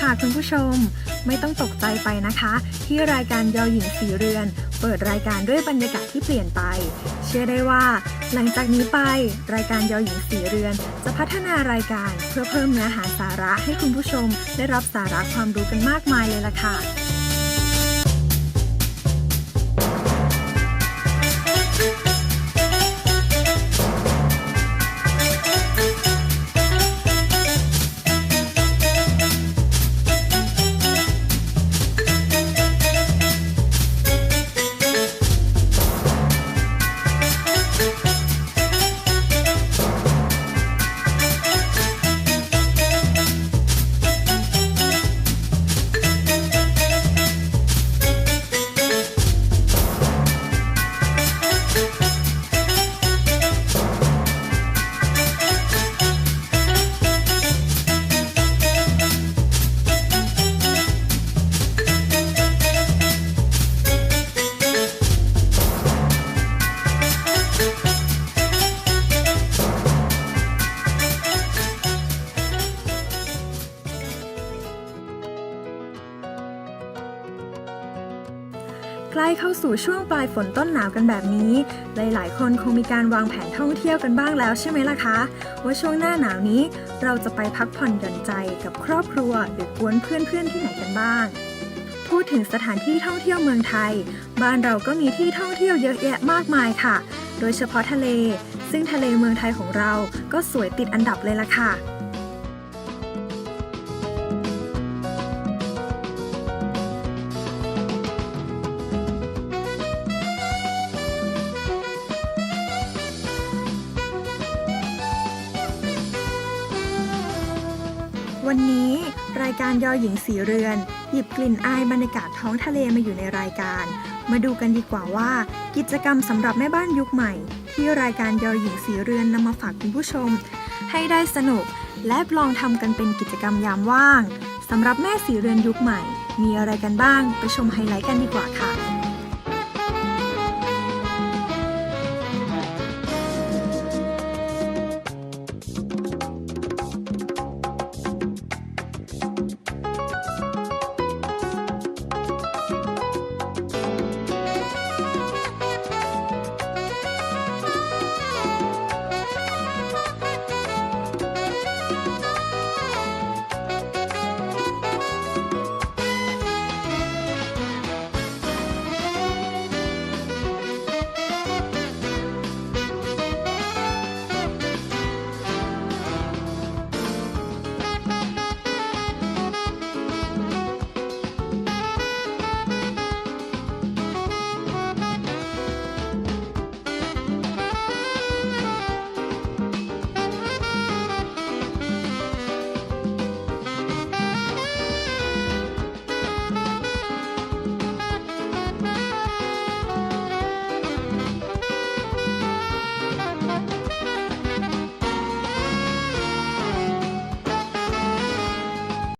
ค่ะคุณผู้ชม ไม่ต้องตกใจไปนะคะ ที่รายการยอหญิงสีเรือน เปิดรายการด้วยบรรยากาศที่เปลี่ยนไป เชื่อได้ว่า หลังจากนี้ไป รายการยอหญิงสีเรือน จะพัฒนารายการเพื่อเพิ่มเนื้อหาสาระให้คุณผู้ชม ได้รับสาระความรู้กันมากมายเลยล่ะค่ะ ใกล้เข้าสู่ช่วงปลายฝนต้นหนาวกันแบบนี้ หลาย ๆ คนคงมีการวางแผนท่องเที่ยวกันบ้างแล้วใช่ไหมล่ะคะ ว่าช่วงหน้าหนาวนี้ เราจะไปพักผ่อนหย่อนใจกับครอบครัว หรือกวนเพื่อน ๆ ที่ไหนกันบ้าง พูดถึงสถานที่ท่องเที่ยวเมืองไทย บ้านเราก็มีที่ท่องเที่ยวเยอะแยะมากมายค่ะ โดยเฉพาะทะเล ซึ่งทะเลเมืองไทยของเราก็สวยติดอันดับเลยล่ะค่ะ วันนี้รายการยอหญิงสีเรือน หยิบกลิ่นอายบรรยากาศท้องทะเลมาอยู่ในรายการ มาดูกันดีกว่าว่า กิจกรรมสำหรับแม่บ้านยุคใหม่ ที่รายการยอหญิงสีเรือนนำมาฝากคุณผู้ชม ให้ได้สนุก และลองทำกันเป็นกิจกรรมยามว่างสำหรับแม่สีเรือนยุคใหม่ มีอะไรกันบ้าง ไปชมไฮไลท์กันดีกว่าค่ะ